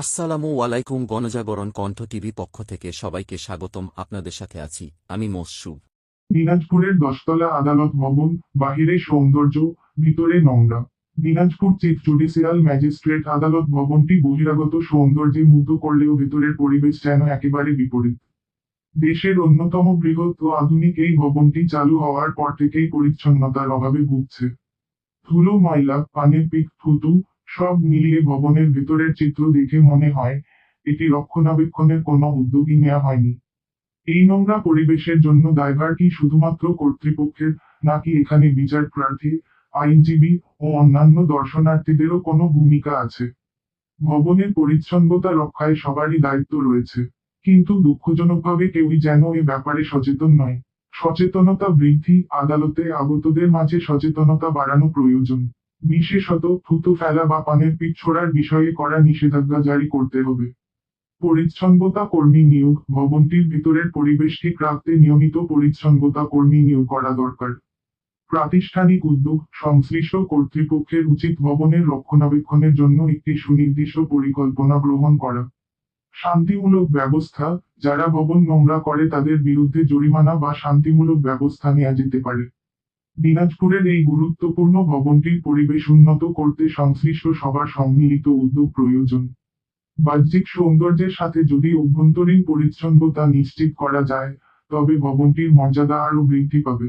আসসালামু আলাইকুম গণজাগরণ কণ্ঠ টিভি পক্ষ থেকে সবাইকে স্বাগতম, আপনাদের সাথে আছি আমি মসুব দিনাজপুরের দশতলা আদালত ভবন, বাহিরে সৌন্দর্য, ভিতরে নোংরা। দিনাজপুর চিফ জুডিশিয়াল ম্যাজিস্ট্রেট আদালত ভবনটি বহিরাগত সৌন্দর্যে মুগ্ধ করলেও ভেতরের পরিবেশ যেন একেবারে বিপরীত। দেশের অন্যতম বৃহৎ ও আধুনিক এই ভবনটি চালু হওয়ার পর থেকেই পরিচ্ছন্নতার অভাবে ভুগছে। ধুলো, ময়লা, পানের পিক, থুতু সব মিলিয়ে ভবনের ভেতরের চিত্র দেখে মনে হয়, এটি রক্ষণাবেক্ষণের কোনো উদ্যোগই নেওয়া হয়নি। এই নোংরা পরিবেশের জন্য দায়ভার কি শুধুমাত্র কর্তৃপক্ষের, নাকি এখানে বিচার প্রার্থী, আইনজীবী ও অন্যান্য দর্শনার্থীদেরও কোনো ভূমিকা আছে? ভবনের পরিচ্ছন্নতা রক্ষায় সবারই দায়িত্ব রয়েছে। কিন্তু দুঃখজনকভাবে কেউই যেন এ ব্যাপারে সচেতন নয়। সচেতনতা বৃদ্ধি, আদালতে আগতদের মাঝে সচেতনতা বাড়ানো প্রয়োজন। বিশেষত থুতু ফেলা বা পানের পিঠ ছোড়ার বিষয়ে করা নিষেধাজ্ঞা জারি করতে হবে। পরিচ্ছন্নতা কর্মী নিয়োগ, ভবনটির ভিতরের পরিবেশ ঠিক রাখতে নিয়মিত পরিচ্ছন্নতা কর্মী নিয়োগ করা দরকার। প্রাতিষ্ঠানিক উদ্যোগ, সংশ্লিষ্ট কর্তৃপক্ষের উচিত ভবনের রক্ষণাবেক্ষণের জন্য একটি সুনির্দিষ্ট পরিকল্পনা গ্রহণ করা। শান্তিমূলক ব্যবস্থা, যারা ভবন নোংরা করে তাদের বিরুদ্ধে জরিমানা বা শান্তিমূলক ব্যবস্থা নেওয়া যেতে পারে। দিনাজপুরের এই গুরুত্বপূর্ণ ভবনটির পরিবেশ উন্নত করতে সংশ্লিষ্ট সবার সম্মিলিত উদ্যোগ প্রয়োজন। বাহ্যিক সৌন্দর্যের সাথে যদি অভ্যন্তরীণ পরিচ্ছন্নতা নিশ্চিত করা যায়, তবে ভবনটির মর্যাদা আরও বৃদ্ধি পাবে।